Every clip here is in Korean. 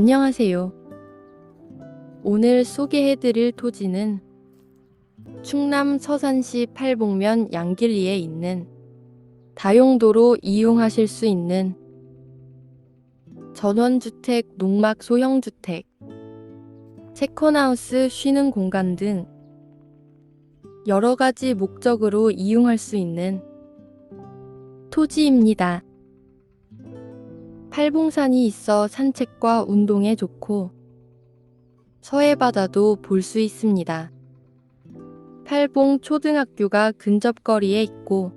안녕하세요. 오늘 소개해드릴 토지는 충남 서산시 팔봉면 양길리에 있는 다용도로 이용하실 수 있는 전원주택, 농막 소형주택, 세컨하우스 쉬는 공간 등 여러 가지 목적으로 이용할 수 있는 토지입니다. 팔봉산이 있어 산책과 운동에 좋고 서해바다도 볼 수 있습니다. 팔봉 초등학교가 근접거리에 있고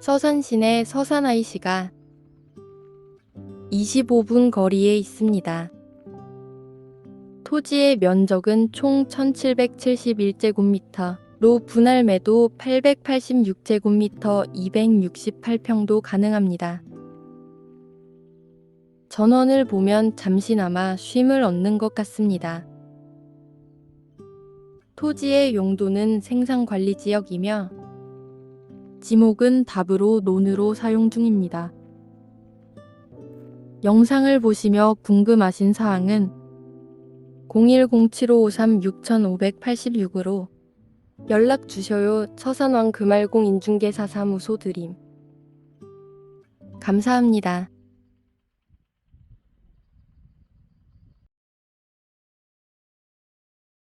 서산시내 서산IC가 25분 거리에 있습니다. 토지의 면적은 총 1771제곱미터로 분할 매도 886제곱미터 268평도 가능합니다. 전원을 보면 잠시나마 쉼을 얻는 것 같습니다. 토지의 용도는 생산관리지역이며 지목은 답으로 논으로 사용 중입니다. 영상을 보시며 궁금하신 사항은 0107536586으로 연락 주셔요. 서산왕 금알공 인중개사 사무소 드림. 감사합니다.